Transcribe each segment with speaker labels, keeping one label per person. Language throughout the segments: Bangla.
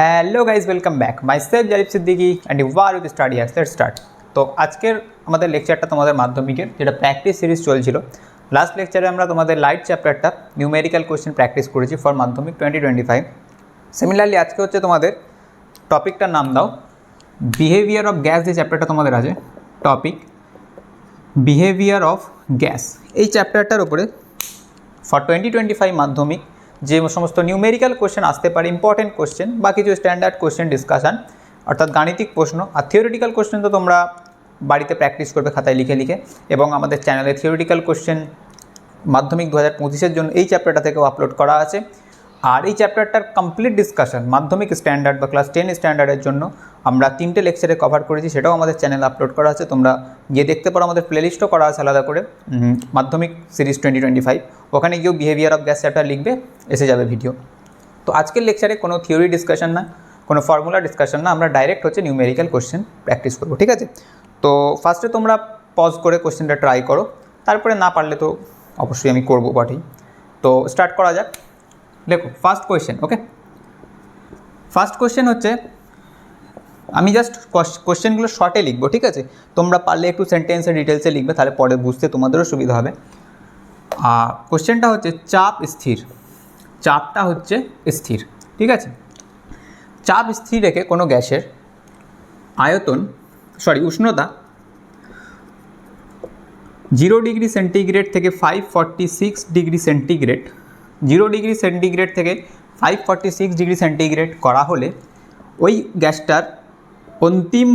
Speaker 1: Hello guys welcome back myself Jarif Siddiqui and you are with study as let start তো আজকের আমাদের লেকচারটা তোমাদের মাধ্যমিকের, যেটা প্র্যাকটিস সিরিজ চলছিল। লাস্ট লেকচারে আমরা তোমাদের লাইট চ্যাপ্টারটা নিউমেরিক্যাল কোয়েশ্চেন প্র্যাকটিস করেছি for Madhyamik twenty twenty five similarly আজকে হচ্ছে তোমাদের টপিকটার নাম দাও। বিহেভিয়ার অফ গ্যাস যে চ্যাপ্টারটা তোমাদের আছে টপিক বিহেভিয়ার অফ গ্যাস এই চ্যাপ্টারটার উপরে ফর টোয়েন্টি টোয়েন্টি ফাইভ মাধ্যমিক যে সমস্ত নিউমেরিক্যাল কোয়েশ্চেন আসতে পারে ইম্পর্টেন্ট কোয়েশ্চেন বা কিছু স্ট্যান্ডার্ড কোয়েশ্চেন ডিসকাশান অর্থাৎ গাণিতিক প্রশ্ন, আর থিওরিটিক্যাল কোয়েশ্চেন তো তোমরা বাড়িতে প্র্যাকটিস করবে খাতায় লিখে লিখে, এবং আমাদের চ্যানেলে থিওরিটিক্যাল কোয়েশ্চেন মাধ্যমিক দু হাজার পঁচিশের জন্য এই চ্যাপ্টারটা থেকেও আপলোড করা আছে। আর এই চ্যাপ্টারটার কমপ্লিট ডিসকাশন মাধ্যমিক স্ট্যান্ডার্ড বা ক্লাস টেন স্ট্যান্ডার্ডের জন্য আমরা তিনটে লেকচারে কভার করেছি, সেটাও আমাদের চ্যানেলে আপলোড করা আছে, তোমরা গিয়ে দেখতে পারো, আমাদের প্লেলিস্টও করা আছে আলাদা করে। মাধ্যমিক সিরিজ টোয়েন্টি টোয়েন্টি ফাইভ ওখানে গিয়েও বিহেভিয়ার অফ গ্যাস চ্যাপ্টার লিখবে, এসে যাবে ভিডিও তো আজকের লেকচারে কোনো থিওরি ডিসকাশন না, কোনো ফর্মুলা ডিসকাশন না, আমরা ডাইরেক্ট হচ্ছে নিউমেরিক্যাল কোশ্চেন প্র্যাকটিস করব, ঠিক আছে? তো ফার্স্টে তোমরা পজ করে কোশ্চেনটা ট্রাই করো, তারপরে না পারলে তো অবশ্যই আমি করব বটেই। তো স্টার্ট করা যাক। দেখো first question okay first question হচ্ছে, আমি জাস্ট কোশ্চেনগুলো শর্টে লিখব, ঠিক আছে? তোমরা পারলে একটু সেন্টেন্সে ডিটেলসে লিখবে, তাহলে পরে বুঝতে তোমাদেরও সুবিধা হবে। আর কোশ্চেনটা হচ্ছে, চাপ স্থির। চাপটা হচ্ছে স্থির, ঠিক আছে? চাপ স্থির রেখে কোনো গ্যাসের আয়তন সরি উষ্ণতা জিরো ডিগ্রি সেন্টিগ্রেড থেকে five forty six degree centigrade zero degree centigrade থেকে five forty six degree centigrade করা হলে ওই গ্যাসটার অন্তিম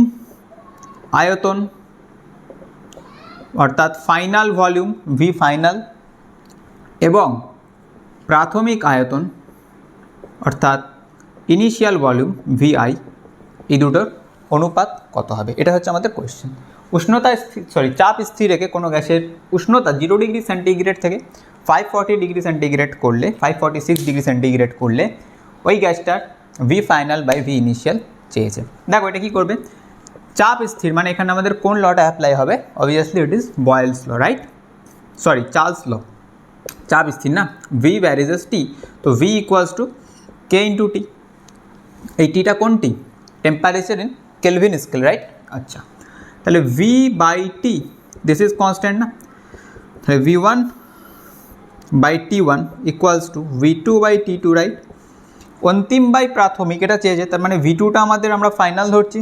Speaker 1: আয়তন অর্থাৎ ফাইনাল ভলিউম ভি ফাইনাল এবং প্রাথমিক আয়তন অর্থাৎ ইনিশিয়াল ভলিউম ভি আই এই দুটোর অনুপাত কত হবে? এটা হচ্ছে আমাদের কোয়েশ্চেন উষ্ণতা সরি চাপ স্থির রেখে কোনো গ্যাসের উষ্ণতা জিরো ডিগ্রি সেন্টিগ্রেড থেকে ফাইভ ফর্টি ডিগ্রি সেন্টিগ্রেড করলে five forty six degree centigrade করলে, ওই গ্যাসটার V final by V initial চেয়েছে দেখো এটা কী করবে? চাপ স্থির মানে এখানে আমাদের কোন লটা অ্যাপ্লাই হবে? Obviously it is Boyle's law right sorry Charles law চাপ স্থির না? ভি ভ্যারিজেস টি তো V equals to K into T এই টিটা কোন T temperature in Kelvin scale right আচ্ছা। তাহলে V by T this is constant না? তাহলে V one by T one equals to V two by T two right অন্তিম বাই প্রাথমিক এটা চেয়েছে তার মানে ভি টুটা আমাদের আমরা ফাইনাল ধরছি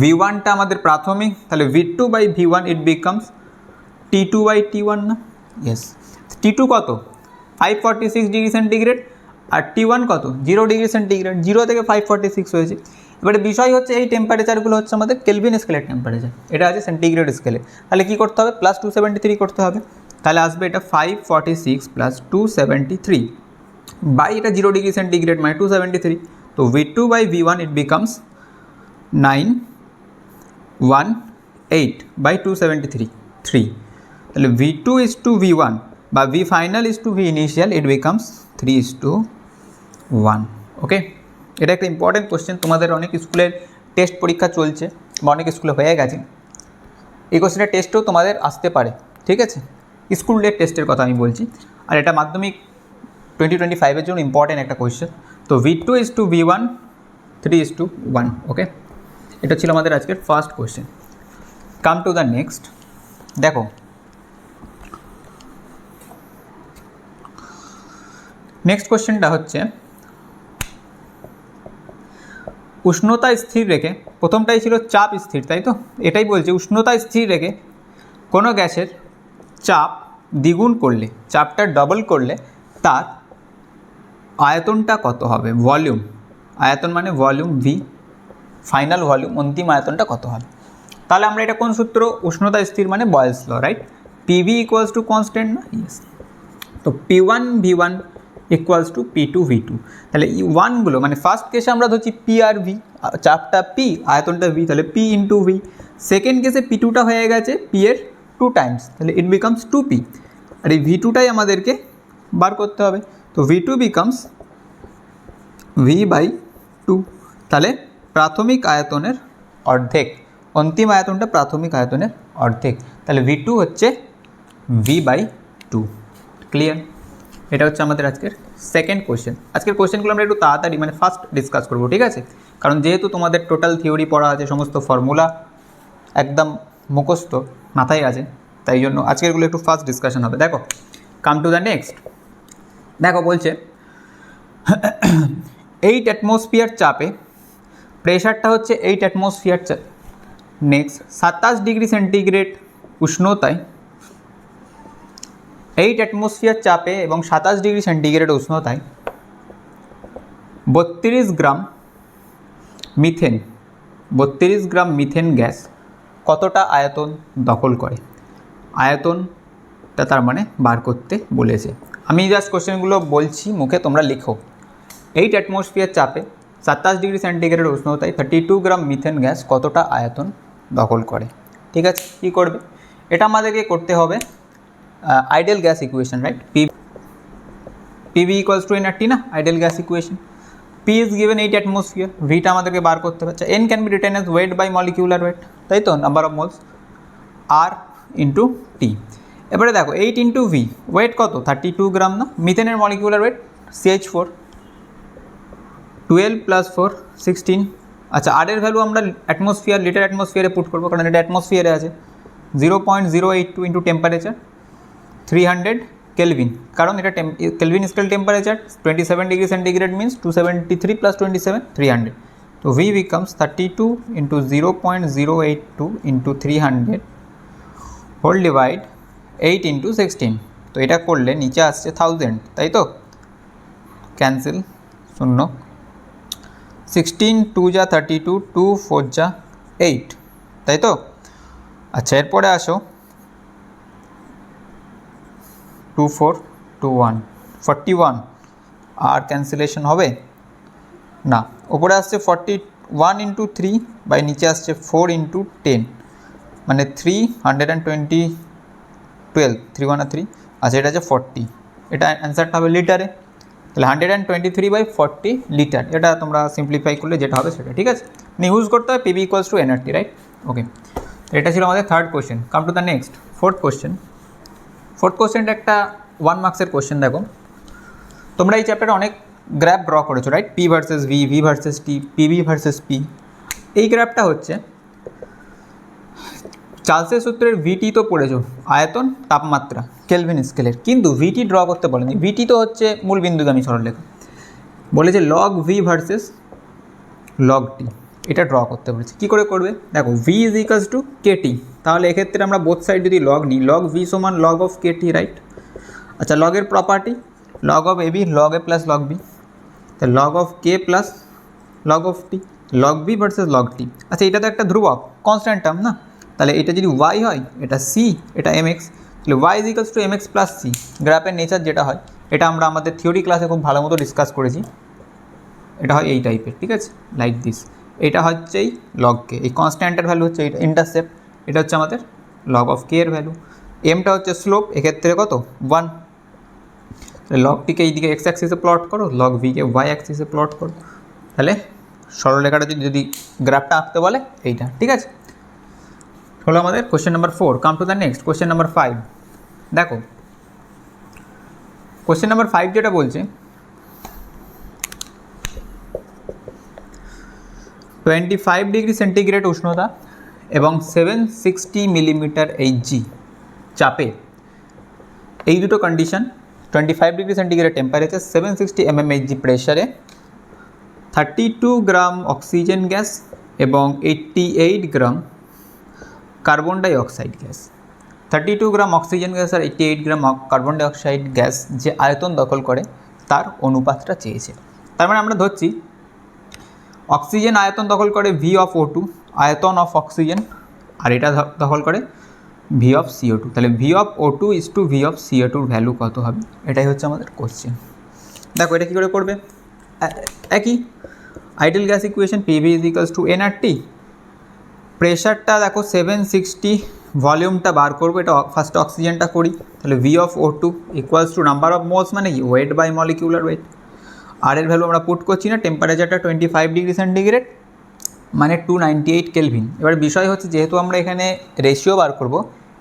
Speaker 1: ভি ওয়ানটা আমাদের প্রাথমিক, তাহলে V two by V one it becomes T two by T one না? ইয়েস টি টু কত? Five forty six degree centigrade আর টি ওয়ান কত? জিরো ডিগ্রি সেন্টিগ্রেড জিরো থেকে ফাইভ ফর্টি সিক্স হয়েছে। এবারে বিষয় হচ্ছে এই টেম্পারেচারগুলো হচ্ছে আমাদের কেলভিন স্কেলের টেম্পারেচার এটা আছে সেন্টিগ্রেড স্কেলে তাহলে কী করতে হবে? প্লাস টু সেভেন্টি থ্রি করতে হবে। তাহলে আসবে এটা five forty six plus two seventy three by এটা জিরো ডিগ্রি সেন্টিগ্রেড মানে টু সেভেন্টি থ্রি তো V two by V one it becomes nine one eight by two seventy three three তাহলে V two is to V one বা V final is to V initial it becomes three is to one okay এটা একটা ইম্পর্টেন্ট কোশ্চেন তোমাদের অনেক স্কুলের টেস্ট পরীক্ষা চলছে বা অনেক স্কুলে হয়ে গেছে। এই কোশ্চেনের টেস্টও তোমাদের আসতে পারে, ঠিক আছে? স্কুলের টেস্টের কথা আমি বলছি। আর এটা মাধ্যমিক টোয়েন্টি টোয়েন্টি ফাইভের জন্য ইম্পর্টেন্ট একটা কোয়েশ্চেন তো V two is to V one three is to one okay এটা ছিল আমাদের আজকের first question come to the next দেখো। নেক্সট কোয়েশ্চেনটা হচ্ছে, উষ্ণতা স্থির রেখে, প্রথমটাই ছিল চাপ স্থির, তাই তো? এটাই বলছে, উষ্ণতা স্থির রেখে কোনো গ্যাসের চাপ দ্বিগুণ করলে, চাপটা ডবল করলে তার আয়তনটা কত হবে? ভলিউম আয়তন মানে ভলিউম ভি ফাইনাল ভলিউম অন্তিম আয়তনটা কত হবে? তাহলে আমরা এটা কোন সূত্র? উষ্ণতা স্থির মানে Boyle's law right PV equals to constant না? ইয়েস তো P one V one equals to P two V two তাহলে এই ওয়ানগুলো মানে ফার্স্ট কেসে আমরা ধরছি পি আর ভি চাপটা পি আয়তনটা ভি তাহলে পি ইন্টু ভি সেকেন্ড কেসে পি টুটা হয়ে গেছে পি এর টু টাইমস তাহলে ইট বিকামস টু পি আর এই ভি টুটাই আমাদেরকে বার করতে হবে। তো V two becomes V by two তাহলে প্রাথমিক আয়তনের অর্ধেক, অন্তিম আয়তনটা প্রাথমিক আয়তনের অর্ধেক। তাহলে ভি টু হচ্ছে ভি বাই টু ক্লিয়ার এটা হচ্ছে আমাদের আজকের সেকেন্ড কোশ্চেন আজকের কোশ্চেনগুলো আমরা একটু তাড়াতাড়ি মানে ফার্স্ট ডিসকাস করব, ঠিক আছে? কারণ যেহেতু তোমাদের টোটাল থিওরি পড়া আছে, সমস্ত ফর্মুলা একদম মুখস্থ মাথায় আছে, তাই জন্য আজকেরগুলো একটু ফার্স্ট ডিসকাশন হবে। দেখো কাম টু দ্য নেক্সট দেখো বলছে এইট অ্যাটমসফিয়ার চাপে প্রেশারটা হচ্ছে এইট অ্যাটমসফিয়ার চাপ নেক্সট সাতাশ ডিগ্রি সেন্টিগ্রেড উষ্ণতায় এইট অ্যাটমসফিয়ার চাপে এবং সাতাশ ডিগ্রি সেন্টিগ্রেড উষ্ণতায়, বত্রিশ গ্রাম মিথেন বত্রিশ গ্রাম মিথেন গ্যাস কতটা আয়তন দখল করে? আয়তনটা তার মানে বার করতে বলেছে। আমি জাস্ট কোশ্চেনগুলো বলছি, মুখে তোমরা লিখো। এইট অ্যাটমসফিয়ার চাপে সাতাশ degree centigrade উষ্ণতায় thirty two gram methane gas কতটা আয়তন দখল করে? ঠিক আছে, কী করবে? এটা আমাদেরকে করতে হবে ideal gas equation right P PV equals to NRT না? Ideal gas equation P is given eight atmosphere ভিটা আমাদেরকে বার করতে আচ্ছা N can be written as weight by molecular weight তাই তো? Number of moles R into T এবারে দেখো এইট ইন্টু ভি ওয়েট কত? থার্টি টু গ্রাম না? মিথেনের molecular weight CH four twelve plus four sixteen আচ্ছা আর এর ভ্যালু আমরা অ্যাটমসফিয়ার লিটার অ্যাটমসফিয়ারে পুট করব, কারণ এটা অ্যাটমসফিয়ারে আছে। Zero point zero eight two into temperature three hundred kelvin কারণ এটা kelvin scale temperature twenty seven degree centigrade means two seventy three plus twenty seven three hundred zero point zero eight two into three hundred whole divide eight into sixteen তো এটা করলে নিচে আসছে থাউজেন্ড তাই তো? ক্যান্সেল শূন্য। সিক্সটিন টু যা থার্টি টু টু ফোর যা এইট তাই তো? আচ্ছা এরপরে আসো। Two four two one forty one আর ক্যান্সেলেশন হবে? না। ওপরে আসছে forty one into three by নিচে আসছে ফোর ইন্টু টেন মানে three hundred and twenty twelve three one three আচ্ছা এটা আছে ফর্টি এটা অ্যান্সারটা হবে লিটারে তাহলে hundred and twenty three by forty litre এটা তোমরা সিম্পলিফাই করলে যেটা হবে সেটা, ঠিক আছে? মানে ইউজ করতে হবে PV equals to NRT right okay এটা ছিল আমাদের third question come to the next fourth question fourth কোশ্চেনটা একটা ওয়ান মার্কসের কোশ্চেন দেখো। তোমরা এই চ্যাপ্টারে অনেক গ্র্যাপ ড্র করেছ right P versus V V versus T PV versus P এই গ্র্যাপটা হচ্ছে চার্লসের সূত্রের ভিটি তো পড়েছো, আয়তন, তাপমাত্রা কেলভিন স্কেলের কিন্তু ভিটি ড্র করতে বলেনি। ভিটি তো হচ্ছে মূল বিন্দুগামী সরলরেখা। বলেছে log V versus log T এটা ড্র করতে বলেছে। কী করে করবে? দেখো V is equals to KT তাহলে এক্ষেত্রে আমরা বোথ সাইড যদি লগ নিই লগ ভি সমান লগ অফ কেটি রাইট আচ্ছা লগের property log of A B log A plus log B তা log of K plus log of T log B versus log T আচ্ছা এটা তো একটা ধ্রুবক কনস্ট্যান্ট টার্ম না? তাহলে এটা যদি ওয়াই হয়, এটা সি এটা এম এক্স তাহলে Y is equals to M X plus C গ্রাফের নেচার যেটা হয়, এটা আমরা আমাদের থিওরি ক্লাসে খুব ভালো মতো ডিসকাস করেছি। এটা হয় এই টাইপের ঠিক আছে? লাইক দিস এটা হচ্ছে এই লগ কে এই কনস্ট্যান্টের ভ্যালু হচ্ছে এটা ইন্টারসেপ্ট এটা হচ্ছে আমাদের লগ অফ কে এর ভ্যালু এমটা হচ্ছে স্লোপ এক্ষেত্রে কত? ওয়ান লগটিকে এইদিকে এক্স অ্যাক্সিসে প্লট করো লগ ভিকে ওয়াই অ্যাক্সিসে প্লট করো। তাহলে সরলরেখাটা যদি যদি গ্রাফটা আঁকতে বলে, এইটা, ঠিক আছে? হলো আমাদের question number four come to the next question number five দেখো কোশ্চেন নাম্বার ফাইভ যেটা বলছে টোয়েন্টি ফাইভ ডিগ্রি সেন্টিগ্রেড উষ্ণতা এবং সেভেন সিক্সটি মিলিমিটার এইচজি চাপে। এই দুটো condition twenty five degree centigrade temperature seven sixty MM প্রেশারে thirty two gram oxygen gas এবং এইট্টি এইট গ্রাম কার্বন ডাই gas gas thirty two gram oxygen gas আর এইট্টি এইট গ্রাম কার্বন ডাই অক্সাইড গ্যাস যে আয়তন দখল করে, তার অনুপাতটা চেয়েছে। তার মানে আমরা ধরছি অক্সিজেন আয়তন দখল করে ভি অফ ও টু আয়তন অফ অক্সিজেন আর এটা দখল করে ভি অফ সিও টু তাহলে V of O two is to V of CO tour value কত হবে? এটাই হচ্ছে আমাদের কোশ্চেন দেখো, এটা কী করে করবে? একই। Ideal gas equation PV is equals to N R T প্রেশারটা দেখো সেভেন সিক্সটি ভলিউমটা বার করব, এটা ফার্স্ট অক্সিজেনটা করি। তাহলে V of O two equals to number of moles মানে কি? Weight by molecular weight R এর ভ্যালু আমরা পুট করছি না টেম্পারেচারটা টোয়েন্টি ফাইভ ডিগ্রি সেন্টিগ্রেড মানে টু নাইনটি এইট কেলভিন এবার বিষয় হচ্ছে যেহেতু আমরা এখানে রেশিও বার করব,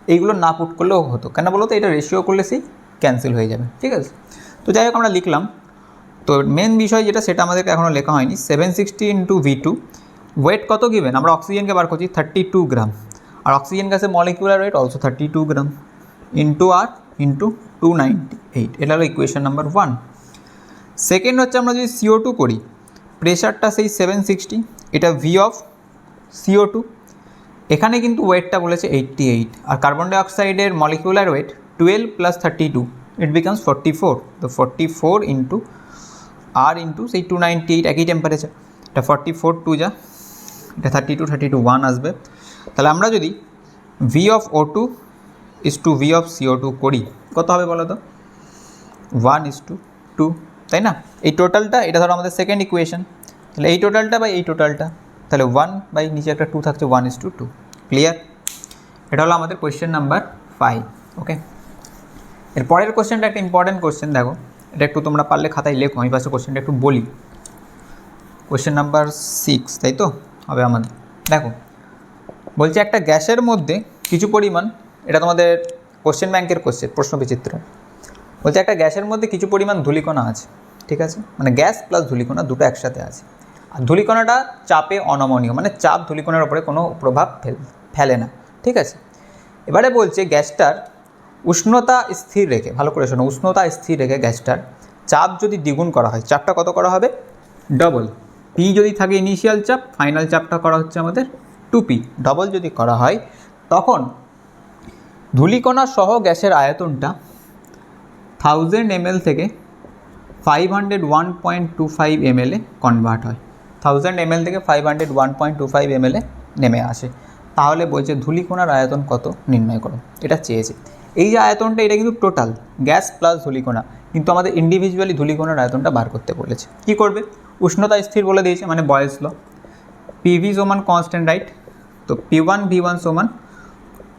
Speaker 1: এইগুলো না পুট করলেও হতো। কেন বলো তো এটা রেশিও করলে সেই ক্যান্সেল হয়ে যাবে। ঠিক আছে? তো যাই হোক, আমরা লিখলাম। তো মেন বিষয় যেটা, সেটা আমাদেরকে এখনও লেখা হয়নি। Seven sixty into V two weight কত গিভেন আমরা অক্সিজেনকে বার করছি থার্টি টু গ্রাম আর অক্সিজেন গ্যাসের molecular weight also thirty two gram into R into two ninety eight এটা হলো ইকুয়েশন নাম্বার ওয়ান সেকেন্ড হচ্ছে আমরা যদি সিও টু করি প্রেশারটা সেই সেভেন সিক্সটি এটা ভি অফ সিও টু এখানে কিন্তু ওয়েটটা বলেছে এইট্টি এইট আর carbon ডাইঅক্সাইডের molecular weight twelve plus thirty two it becomes forty four তো forty four into R into সেই টু নাইনটি এইট একই টেম্পারেচার এটা ফর্টি ফোর টু যা, এটা thirty two thirty two one আসবে। তাহলে আমরা যদি V of O two is to V of CO two করি, কত হবে বলো তো ওয়ান ইস টু টু তাই না? এই টোটালটা এটা ধরো আমাদের সেকেন্ড ইকুয়েশন তাহলে এই টোটালটা বাই এই টোটালটা তাহলে ওয়ান বাই নিচে একটা টু থাকছে one is to two clear এটা হলো আমাদের কোয়েশ্চেন নাম্বার ফাইভ ওকে এর পরের কোশ্চেনটা একটা ইম্পর্টেন্ট কোশ্চেন দেখো। এটা একটু তোমরা পারলে খাতায় লেখো, আমি পাশে কোশ্চেনটা একটু বলি। কোয়েশ্চেন নাম্বার সিক্স তাই তো? হবে আমাদের। দেখো, বলছে একটা গ্যাসের মধ্যে কিছু পরিমাণ, এটা তোমাদের কোশ্চেন ব্যাংকের কোশ্চেন প্রশ্ন বিচিত্র বলছে একটা গ্যাসের মধ্যে কিছু পরিমাণ ধূলিকণা আছে, ঠিক আছে? মানে গ্যাস প্লাস ধূলিকণা দুটো একসাথে আছে। আর ধূলিকণাটা চাপে অনমনীয় মানে চাপ ধূলিকণার উপরে কোনো প্রভাব ফেল, ফেলে না, ঠিক আছে? এবারে বলছে গ্যাসটার উষ্ণতা স্থির রেখে, ভালো করে শোনো, উষ্ণতা স্থির রেখে গ্যাসটার চাপ যদি দ্বিগুণ করা হয়, চাপটা কত করা হবে? ডবল পি যদি থাকে ইনিশিয়াল চাপ ফাইনাল চাপটা করা হচ্ছে আমাদের টু পি ডবল যদি করা হয়, তখন ধূলিকণা সহ গ্যাসের আয়তনটা থাউজেন্ড এমএল থেকে five hundred one point two five এমএলে convert হয়। থাউজেন্ড এমএল থেকে five hundred one point two five এমএলে নেমে আসে। তাহলে বলছে ধূলিকণার আয়তন কত? নির্ণয় করো। এটা চেয়েছে। এই যে আয়তনটা, এটা কিন্তু টোটাল গ্যাস প্লাস ধূলিকণা। কিন্তু আমাদের ইন্ডিভিজুয়ালি ধূলিকণার আয়তনটা বার করতে বলেছে। কি করবে? উষ্ণতা স্থির বলে দিয়েছে মানে বয়েস ল পিভি সমান কনস্ট্যান্ট রাইট তো পি ওয়ান ভি ওয়ান সমান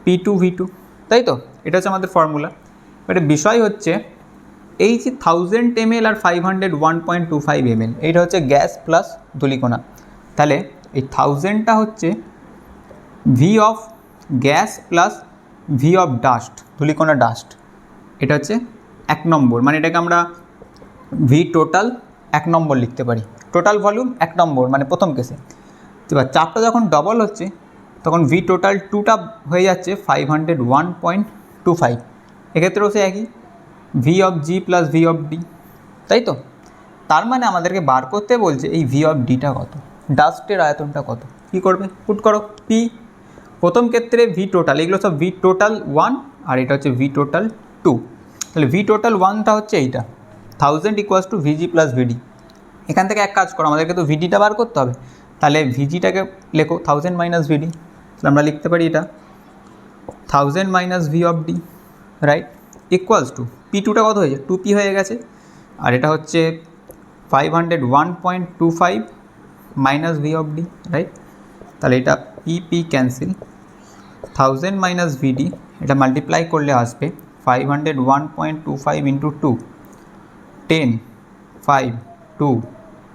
Speaker 1: পি টু ভি টু তাই তো? এটা হচ্ছে আমাদের ফর্মুলা এবারে বিষয় হচ্ছে এই যে থাউজেন্ড এমএল আর five hundred one point two five ML এইটা হচ্ছে গ্যাস প্লাস ধূলিকণা। তাহলে এই থাউজেন্ডটা হচ্ছে V of gas plus V of dust ধূলিকণা dust এটা হচ্ছে এক নম্বর মানে এটাকে আমরা ভি টোটাল এক নম্বর লিখতে পারি। টোটাল ভলিউম এক নম্বর মানে প্রথম কেসে এবার চাপটা যখন ডবল হচ্ছে, তখন ভি টোটাল টুটা হয়ে যাচ্ছে five hundred one point two five এক্ষেত্রেও সে একই। V of G plus V of D তাই তো? তার মানে আমাদেরকে বার করতে বলছে এই ভি অফ ডিটা কত? ডাস্টের আয়তনটা কত? কী করবে? পুট করো পি প্রথম ক্ষেত্রে ভি টোটাল এগুলো সব ভি টোটাল ওয়ান আর এটা হচ্ছে ভি টোটাল টু তাহলে ভি টোটাল ওয়ানটা হচ্ছে এইটা। Thousand equals to VG plus VD এখান থেকে এক কাজ করো, আমাদেরকে তো ভিডিটা বার করতে হবে। তাহলে ভিজিটাকে লেখো থাউজেন্ড মাইনাস ভিডি তাহলে আমরা লিখতে পারি এটা। Thousand minus V of D right equals to P টুটা কত হয়েছে? টু পি হয়ে গেছে। আর এটা হচ্ছে five hundred one point two five minus V of D right তাহলে এটা P P cancel thousand minus VD এটা মাল্টিপ্লাই করলে আসবে five hundred one point two five into two ten five two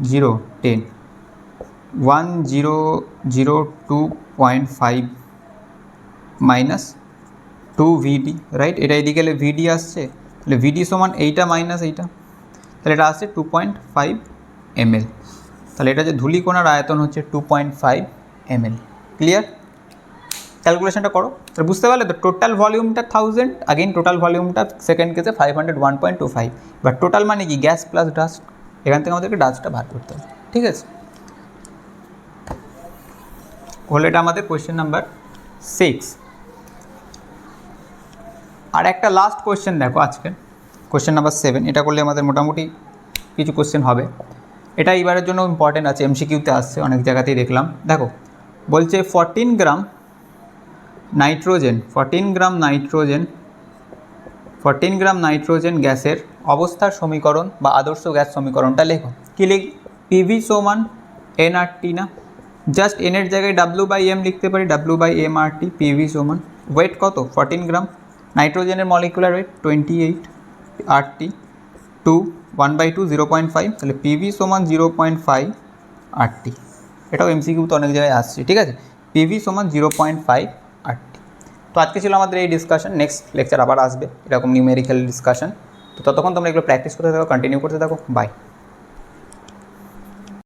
Speaker 1: zero ten one zero zero two point five minus two VD right এটা এদিকে গেলে ভিডি আসছে তাহলে ভিডি সমান এইটা মাইনাস এইটা। তাহলে এটা আসছে টু পয়েন্ট ফাইভ এমএল তাহলে এটা যে ধুলিকোনার আয়তন হচ্ছে two point five ML clear ক্যালকুলেশনটা করো। তাহলে বুঝতে পারলে তো টোটাল ভলিউমটা থাউজেন্ড আগেইন টোটাল ভলিউমটা সেকেন্ড কেসে five hundred one point two five বা টোটাল মানে কি? গ্যাস প্লাস ডাস্ট এখান থেকে আমাদেরকে ডাস্টটা বার করতে হবে। ঠিক আছে? হলো এটা আমাদের কোয়েশ্চেন নাম্বার সিক্স আর একটা লাস্ট কোয়েশ্চেন দেখো আজকে। কোয়েশ্চেন নাম্বার সেভেন এটা করলে আমাদের মোটামুটি কিছু কোয়েশ্চেন হবে। এটা এইবারের জন্য ইম্পর্টেন্ট আছে এমসিকিউতে আসছে, অনেক জায়গাতেই দেখলাম। দেখো, বলছে fourteen gram nitrogen fourteen gram nitrogen fourteen gram nitrogen গ্যাসের অবস্থার সমীকরণ বা আদর্শ গ্যাস সমীকরণটা লেখো। কী লিখ? পিভি সমান এন আর টি না? জাস্ট এনের জায়গায় ডাব্লু বাই এম লিখতে পারি W by M R T PV সমান ওয়েট কত? ফরটিন গ্রাম নাইট্রোজেনের molecular weight twenty eight R T one by two zero point five তাহলে পিভি সমান zero point five R T এটাও এমসিকিউ তো অনেক জায়গায় আসছে, ঠিক আছে? পিভি সমান zero point five R T তো আজকে ছিল আমাদের এই ডিসকাশন নেক্সট লেকচার আবার আসবে, এরকম নিউমেরিক্যাল ডিসকাশন তো ততক্ষণ তোমরা এগুলো প্র্যাকটিস করতে থাকো কন্টিনিউ করতে থাকো বাই